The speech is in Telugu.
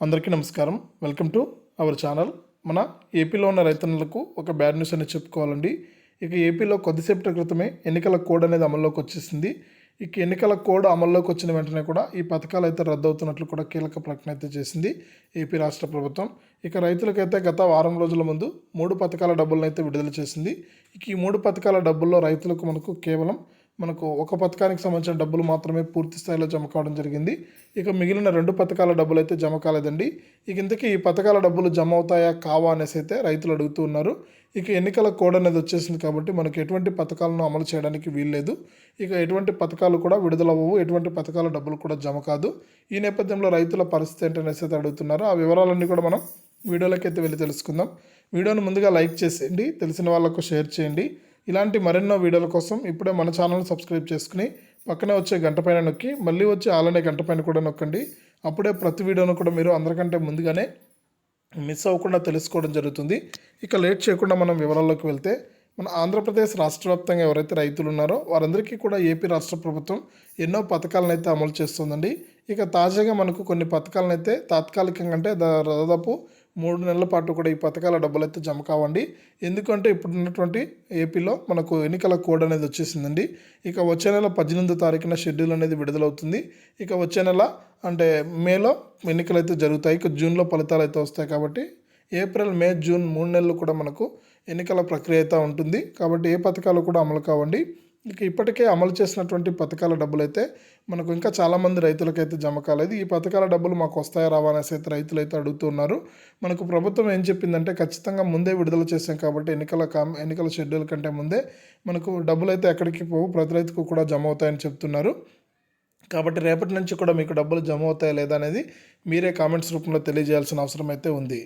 అందరికీ నమస్కారం. Welcome to our channel. మన ఏపీలో ఉన్న రైతన్నులకు ఒక బ్యాడ్ న్యూస్ అనేది చెప్పుకోవాలండి. ఇక ఏపీలో కొద్దిసేపటి క్రితమే ఎన్నికల కోడ్ అనేది అమల్లోకి వచ్చేసింది. ఇక ఎన్నికల కోడ్ అమల్లోకి వచ్చిన వెంటనే కూడా ఈ పథకాలు అయితే రద్దవుతున్నట్లు కూడా కీలక ప్రకటన అయితే చేసింది ఏపీ రాష్ట్ర ప్రభుత్వం. ఇక రైతులకైతే గత వారం రోజుల ముందు మూడు పథకాల డబ్బులను అయితే విడుదల చేసింది. ఇక ఈ మూడు పథకాల డబ్బుల్లో రైతులకు మనకు కేవలం మనకు ఒక పథకానికి సంబంధించిన డబ్బులు మాత్రమే పూర్తి స్థాయిలో జమ కావడం జరిగింది. ఇక మిగిలిన రెండు పథకాల డబ్బులు అయితే జమ కాలేదండి. ఇక ఇంతకీ ఈ పథకాల డబ్బులు జమ అవుతాయా కావా అనేసి అయితే రైతులు అడుగుతూ ఉన్నారు. ఇక ఎన్నికల కోడ్ అనేది వచ్చేసింది కాబట్టి మనకు ఎటువంటి పథకాలను అమలు చేయడానికి వీల్లేదు ఇక ఎటువంటి పథకాలు కూడా విడుదల అవ్వవు ఎటువంటి పథకాల డబ్బులు కూడా జమ కాదు. ఈ నేపథ్యంలో రైతుల పరిస్థితి ఏంటనేసి అయితే అడుగుతున్నారు. ఆ వివరాలన్నీ కూడా మనం వీడియోలోకి అయితే వెళ్ళి తెలుసుకుందాం. వీడియోను ముందుగా లైక్ చేసేయండి తెలిసిన వాళ్ళకు షేర్ చేయండి. ఇలాంటి మరెన్నో వీడియోల కోసం ఇప్పుడే మన ఛానల్ సబ్స్క్రైబ్ చేసుకుని పక్కనే వచ్చే గంట పైన నొక్కి మళ్ళీ వచ్చే ఆలనే గంట పైన కూడా నొక్కండి. అప్పుడే ప్రతి వీడియోను కూడా మీరు అందరికంటే ముందుగానే మిస్ అవ్వకుండా తెలుసుకోవడం జరుగుతుంది. ఇక లేట్ చేయకుండా మనం వివరాల్లోకి వెళ్తే మన ఆంధ్రప్రదేశ్ రాష్ట్ర వ్యాప్తంగా ఎవరైతే రైతులు ఉన్నారో వారందరికీ కూడా ఏపీ రాష్ట్ర ప్రభుత్వం ఎన్నో పథకాలను అయితే అమలు చేస్తుందండి. ఇక తాజాగా మనకు కొన్ని పథకాలను అయితే తాత్కాలికంగా అంటే దా- దాదాపు మూడు నెలల పాటు కూడా ఈ పథకాల డబ్బులు అయితే జమ కావండి. ఎందుకంటే ఇప్పుడు ఉన్నటువంటి ఏపీలో మనకు ఎన్నికల కోడ్ అనేది వచ్చేసిందండి. ఇక వచ్చే నెల పద్దెనిమిదో తారీఖున షెడ్యూల్ అనేది విడుదలవుతుంది. ఇక వచ్చే నెల అంటే మేలో ఎన్నికలు అయితే జరుగుతాయి ఇక జూన్లో ఫలితాలు అయితే వస్తాయి కాబట్టి ఏప్రిల్ మే జూన్ మూడు నెలలు కూడా మనకు ఎన్నికల ప్రక్రియ అయితే ఉంటుంది. కాబట్టి ఏ పథకాలు కూడా అమలు కావండి. ఇక ఇప్పటికే అమలు చేసినటువంటి పథకాల డబ్బులు అయితే మనకు ఇంకా చాలామంది రైతులకైతే జమ కాలేదు. ఈ పథకాల డబ్బులు మాకు వస్తాయా రావా అనేసి అయితే రైతులు అయితే అడుగుతున్నారు మనకు ప్రభుత్వం ఏం చెప్పిందంటే ఖచ్చితంగా ముందే విడుదల చేసాం కాబట్టి ఎన్నికల కామ్ ఎన్నికల షెడ్యూల్ కంటే ముందే మనకు డబ్బులు అయితే ఎక్కడికి పోవు ప్రతి రైతుకు కూడా జమ అవుతాయని చెప్తున్నారు. కాబట్టి రేపటి నుంచి కూడా మీకు డబ్బులు జమ అవుతాయా లేదా అనేది మీరే కామెంట్స్ రూపంలో తెలియజేయాల్సిన అవసరం అయితే ఉంది.